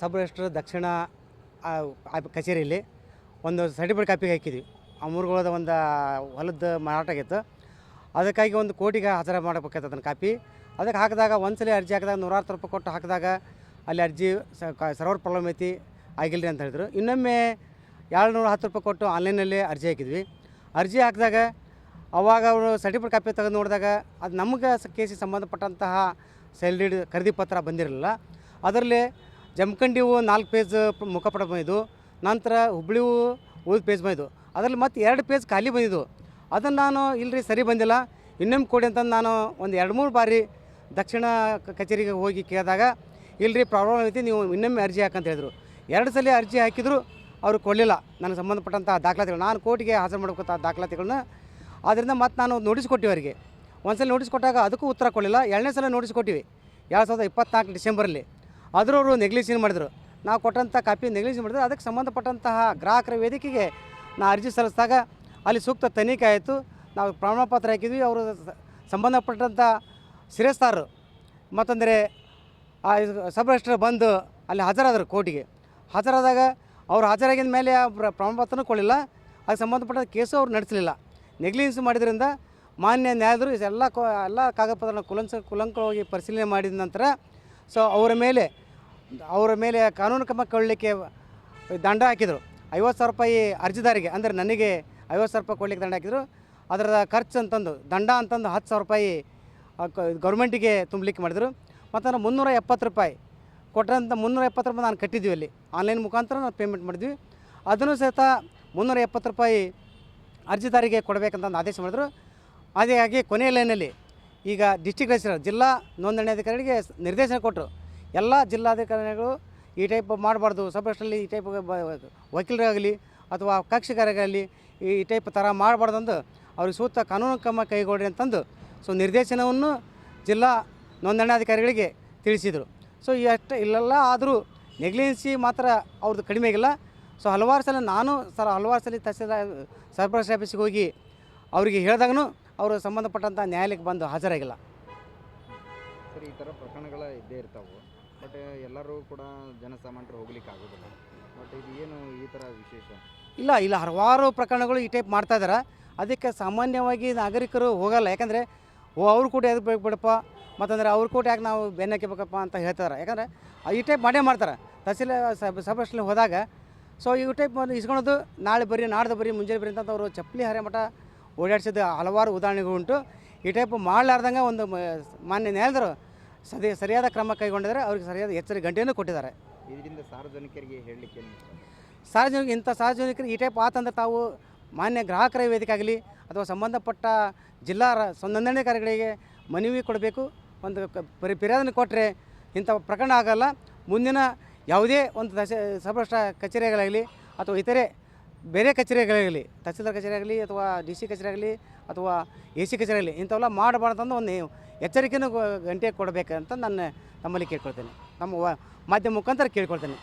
ಸಬ್ register ದಕ್ಷಿಣ ಕಚೇರಿಯಲ್ಲಿ ಒಂದು certificate ಕಾಪಿಗೆ ಹಾಕಿದ್ವಿ. ಆ ಮೂರುಗಳದ ಒಂದು ಹೊಲದ ಮಾರಾಟ ಆಗಿತ್ತು. ಅದಕ್ಕಾಗಿ ಒಂದು ಕೋಟಿಗೆ ಹಾಜರ ಮಾಡಬೇಕಾಯ್ತು ಅದನ್ನು ಕಾಪಿ. ಅದಕ್ಕೆ ಹಾಕಿದಾಗ ಒಂದ್ಸಲಿ ಅರ್ಜಿ ಹಾಕಿದಾಗ ನೂರಾರು ರೂಪಾಯಿ ಕೊಟ್ಟು ಹಾಕಿದಾಗ ಅಲ್ಲಿ ಅರ್ಜಿ ಸರ್ವರ್ ಪ್ರಾಬ್ಲಮ್ ಐತಿ ಆಗಿಲ್ಲ ರೀ ಅಂತ ಹೇಳಿದ್ರು. ಇನ್ನೊಮ್ಮೆ ಏಳ್ನೂರ ಹತ್ತು ರೂಪಾಯಿ ಕೊಟ್ಟು ಆನ್ಲೈನಲ್ಲಿ ಅರ್ಜಿ ಹಾಕಿದ್ವಿ. ಅರ್ಜಿ ಹಾಕಿದಾಗ ಅವಾಗ ಅವರು ಸರ್ಟಿಫಿಕೇಟ್ ಕಾಪಿ ತೆಗೆದು ನೋಡಿದಾಗ ಅದು ನಮಗೆ ಕೇಸಿಗೆ ಸಂಬಂಧಪಟ್ಟಂತಹ ಸೆಲ್ಡಿಡ್ ಖರೀದಿ ಪತ್ರ ಬಂದಿರಲಿಲ್ಲ. ಅದರಲ್ಲಿ ಜಮಖಂಡಿವು ನಾಲ್ಕು ಪೇಜ್ ಮುಖಪಟ ಬಂದಿದ್ದು, ನಂತರ ಹುಬ್ಳಿವು ಉಳಿದ ಪೇಜ್ ಬಂದಿದ್ದು. ಅದರಲ್ಲಿ ಮತ್ತೆ ಎರಡು ಪೇಜ್ ಖಾಲಿ ಬಂದಿದ್ದು. ಅದನ್ನು ನಾನು ಇಲ್ಲರಿ ಸರಿ ಬಂದಿಲ್ಲ. ಇನ್ನೊಮ್ಮೆ ಕೊಡಿ ಅಂತಂದು ನಾನು ಒಂದು ಎರಡು ಮೂರು ಬಾರಿ ದಕ್ಷಿಣ ಕಚೇರಿಗೆ ಹೋಗಿ ಕೇಳಿದಾಗ ಇಲ್ಲರಿ ಪ್ರಾಬ್ಲಮ್ ಐತಿ ನೀವು ಇನ್ನೊಮ್ಮೆ ಅರ್ಜಿ ಹಾಕಂತ ಹೇಳಿದರು. ಎರಡು ಸಲ ಅರ್ಜಿ ಹಾಕಿದ್ರು, ಅವರು ಕೊಡಲಿಲ್ಲ. ನನಗೆ ಸಂಬಂಧಪಟ್ಟಂಥ ದಾಖಲಾತಿಗಳು ನಾನು ಕೋರ್ಟಿಗೆ ಹಾಜರು ಮಾಡ್ಕೊತ ದಾಖಲಾತಿಗಳನ್ನ. ಆದ್ದರಿಂದ ಮತ್ತು ನಾನು ನೋಟಿಸ್ ಕೊಟ್ಟಿವಿ ಅವರಿಗೆ. ಒಂದ್ಸಲ ನೋಟಿಸ್ ಕೊಟ್ಟಾಗ ಅದಕ್ಕೂ ಉತ್ತರ ಕೊಡಲಿಲ್ಲ. ಎರಡನೇ ಸಲ ನೋಟಿಸ್ ಕೊಟ್ಟಿವಿ. ಎರಡು ಸಾವಿರದ ಇಪ್ಪತ್ನಾಲ್ಕು ಡಿಸೆಂಬರಲ್ಲಿ. ಆದರೂ ಅವರು ನೆಗ್ಲಿಜನ್ ಮಾಡಿದರು? ನಾವು ಕೊಟ್ಟಂಥ ಕಾಪಿ ನೆಗ್ಲಿಜ್ ಮಾಡಿದ್ರು? ಅದಕ್ಕೆ ಸಂಬಂಧಪಟ್ಟಂತಹ ಗ್ರಾಹಕರ ವೇದಿಕೆಗೆ ನಾ ಅರ್ಜಿ ಸಲ್ಲಿಸಿದಾಗ ಅಲ್ಲಿ ಸೂಕ್ತ ತನಿಖೆ ಆಯಿತು. ನಾವು ಪ್ರಮಾಣ ಪತ್ರ ಹಾಕಿದ್ವಿ. ಅವರು ಸಂಬಂಧಪಟ್ಟಂಥ ಶಿರಸ್ತಾರರು. ಮತ್ತಂದರೆ ಸಬ್ ರಿಜಿಸ್ಟ್ರ್ ಬಂದು ಅಲ್ಲಿ ಹಾಜರಾದರು ಕೋರ್ಟಿಗೆ. ಹಾಜರಾದಾಗ ಅವ್ರು ಹಾಜರಾಗಿದ ಮೇಲೆ ಪ್ರಮಾಣ ಪತ್ರನೂ ಕೊಡಲಿಲ್ಲ. ಅದಕ್ಕೆ ಸಂಬಂಧಪಟ್ಟ ಕೇಸು ಅವ್ರು ನಡೆಸಲಿಲ್ಲ. ನೆಗ್ಲಿಜೆನ್ಸ್ ಮಾಡಿದ್ರಿಂದ ಮಾನ್ಯ ನ್ಯಾಯಾಧೀಶರು ಎಲ್ಲ ಕೊ, ಎಲ್ಲ ಕಾಗದಪತ್ರನ ಕುಲಂಕ ಕುಲಂಕವಾಗಿ ಪರಿಶೀಲನೆ ಮಾಡಿದ ನಂತರ ಸೊ ಅವರ ಮೇಲೆ ಅವರ ಮೇಲೆ ಕಾನೂನು ಕ್ರಮ ಕೊಳ್ಳಲಿಕ್ಕೆ ದಂಡ ಹಾಕಿದರು. ಐವತ್ತು ಸಾವಿರ ರೂಪಾಯಿ ಅರ್ಜಿದಾರಿಗೆ, ಅಂದರೆ ನನಗೆ ಐವತ್ತು ಸಾವಿರ ರೂಪಾಯಿ ಕೊಡ್ಲಿಕ್ಕೆ ದಂಡ ಹಾಕಿದರು. ಅದರ ಖರ್ಚು ಅಂತಂದು, ದಂಡ ಅಂತಂದು ಹತ್ತು ಸಾವಿರ ರೂಪಾಯಿ ಗೌರ್ಮೆಂಟಿಗೆ ತುಂಬಲಿಕ್ಕೆ ಮಾಡಿದರು. ಮತ್ತು ಮುನ್ನೂರ ಎಪ್ಪತ್ತು ರೂಪಾಯಿ ಕೊಟ್ಟಂಥ ಮುನ್ನೂರ ಎಪ್ಪತ್ತು ರೂಪಾಯಿ ನಾನು ಕಟ್ಟಿದ್ವಿ ಅಲ್ಲಿ. ಆನ್ಲೈನ್ ಮುಖಾಂತರ ನಾವು ಪೇಮೆಂಟ್ ಮಾಡಿದ್ವಿ. ಅದನ್ನು ಸಹಿತ ಮುನ್ನೂರ ಎಪ್ಪತ್ತು ರೂಪಾಯಿ ಅರ್ಜಿದಾರಿಗೆ ಕೊಡಬೇಕಂತ ಆದೇಶ ಮಾಡಿದ್ರು. ಅದೇ ಕೊನೆಯ ಲೈನಲ್ಲಿ ಈಗ ಡಿಸ್ಟಿಕ್ ರಿಜಿಸ್ಟ್ರಾರ್ ಜಿಲ್ಲಾ ನೋಂದಣಾಧಿಕಾರಿಗಳಿಗೆ ಸ್- ನಿರ್ದೇಶನ ಕೊಟ್ಟರು ಎಲ್ಲ ಜಿಲ್ಲಾಧಿಕಾರಿಗಳು ಈ ಟೈಪ್ ಮಾಡಬಾರ್ದು. ಸಬ್ಸ್ಟಲ್ಲಿ ಈ ಟೈಪ್ ವಕೀಲರಾಗಲಿ ಅಥವಾ ಕಕ್ಷಿಗಾರರಾಗಲಿ ಈ ಟೈಪ್ ಥರ ಮಾಡಬಾರ್ದು ಅಂದು ಅವ್ರಿಗೆ ಸೂಕ್ತ ಕಾನೂನು ಕ್ರಮ ಕೈಗೊಳ್ಳಿ ಅಂತಂದು ಸೊ ನಿರ್ದೇಶನವನ್ನು ಜಿಲ್ಲಾ ನೋಂದಣಾಧಿಕಾರಿಗಳಿಗೆ ತಿಳಿಸಿದರು. ಸೊ ಎಷ್ಟು ಇಲ್ಲೆಲ್ಲ ಆದರೂ ನೆಗ್ಲಿಜೆನ್ಸಿ ಮಾತ್ರ ಅವ್ರದ್ದು ಕಡಿಮೆ ಆಗಿಲ್ಲ. ಸೊ ಹಲವಾರು ಸಲ ನಾನು ಸರ್ ಹಲವಾರು ಸಲ ತಹಸೀಲ್ದಾರ್ ಸರ್ಪಂಚ್ ಆಫೀಸಿಗೆ ಹೋಗಿ ಅವರಿಗೆ ಹೇಳಿದಾಗೂ ಅವರು ಸಂಬಂಧಪಟ್ಟಂಥ ನ್ಯಾಯಾಲಯಕ್ಕೆ ಬಂದು ಹಾಜರಾಗಿಲ್ಲ. ಸರ್ ಈ ಥರ ಪ್ರಕರಣಗಳ ಇದ್ದೇ ಇರ್ತಾವೆ. ಬಟ್ ಎಲ್ಲರೂ ಕೂಡ ಜನಸಾಮಾನ್ಯರು ಹೋಗ್ಲಿಕ್ಕೆ ಆಗೋದಿಲ್ಲ. ಬಟ್ ಇದು ಏನು ಈ ಥರ ವಿಶೇಷ? ಇಲ್ಲ ಇಲ್ಲ ಹಲವಾರು ಪ್ರಕರಣಗಳು ಈ ಟೈಪ್ ಮಾಡ್ತಾ ಇದ್ದಾರೆ ಅದಕ್ಕೆ ಸಾಮಾನ್ಯವಾಗಿ ನಾಗರಿಕರು ಹೋಗಲ್ಲ. ಯಾಕಂದರೆ ಓ ಅವ್ರ ಕೂಡ ಯಾಕೆ ಬೇಕು ಬಿಡಪ್ಪ? ಮತ್ತಂದರೆ ಅವ್ರ ಕೂಡ ಯಾಕೆ ನಾವು ಬೆನ್ನ ಹಾಕಿಬೇಕಪ್ಪ ಅಂತ ಹೇಳ್ತಾರೆ ಯಾಕಂದರೆ ಈ ಟೈಪ್ ಮಾಡೇ ಮಾಡ್ತಾರೆ. ತಹಸೀಲ್ ಸಬ್ ಹೋದಾಗ ಸೊ ಈ ಟೈಪ್ ಇಸ್ಕೊಳೋದು ನಾಳೆ ಬರೀ ನಾಡ್ದು ಬರೀ ಮುಂಜಾನೆ ಬರೀ ಅಂತ ಅವರು ಚಪ್ಪಲಿ ಹರೆ ಮಠ ಓಡಾಡಿಸಿದ ಹಲವಾರು ಉದಾಹರಣೆಗಳು ಉಂಟು. ಈ ಟೈಪ್ ಮಾಡಲಾರ್ದಂಗೆ ಒಂದು ಮಾನ್ಯ ನ್ಯಾಯಾಲಯರು ಸದಿ ಸರಿಯಾದ ಕ್ರಮ ಕೈಗೊಂಡಿದ್ದಾರೆ. ಅವ್ರಿಗೆ ಸರಿಯಾದ ಎಚ್ಚರಿ ಗಂಟೆಯನ್ನು ಕೊಟ್ಟಿದ್ದಾರೆ. ಇದರಿಂದ ಸಾರ್ವಜನಿಕರಿಗೆ ಹೇಳಲಿಕ್ಕೆ ಸಾರ್ವಜನಿಕ ಇಂಥ ಸಾರ್ವಜನಿಕರು ಈ ಟೈಪ್ ಆತಂದ್ರೆ ತಾವು ಮಾನ್ಯ ಗ್ರಾಹಕರ ವೇದಿಕೆ ಆಗಲಿ ಅಥವಾ ಸಂಬಂಧಪಟ್ಟ ಜಿಲ್ಲಾ ನೋಂದಣಿಕಾರಿಗಳಿಗೆ ಮನವಿ ಕೊಡಬೇಕು. ಒಂದು ಫಿರ್ಯಾದನ್ನು ಕೊಟ್ಟರೆ ಇಂಥ ಪ್ರಕರಣ ಆಗಲ್ಲ. ಮುಂದಿನ ಯಾವುದೇ ಒಂದು ದಶ ಸಭ್ರಷ್ಟ ಕಚೇರಿಗಳಾಗಲಿ ಅಥವಾ ಇತರೆ ಬೇರೆ ಕಚೇರಿಗಳಾಗಲಿ, ತಹಸೀಲ್ದಾರ್ ಕಚೇರಿ ಆಗಲಿ ಅಥವಾ ಡಿ ಸಿ ಕಚೇರಿ ಆಗಲಿ ಅಥವಾ ಎ ಸಿ ಕಚೇರಿ ಆಗಲಿ ಇಂಥವೆಲ್ಲ ಮಾಡಬಾರ್ದಂದು ಒಂದು ಎಚ್ಚರಿಕೆಯೂ ಗಂಟೆ ಕೊಡಬೇಕಂತ ನಾನು ತಮ್ಮಲ್ಲಿ ಕೇಳ್ಕೊಳ್ತೇನೆ. ನಮ್ಮ ಮಾಧ್ಯಮ ಮುಖಾಂತರ ಕೇಳ್ಕೊಳ್ತೇನೆ.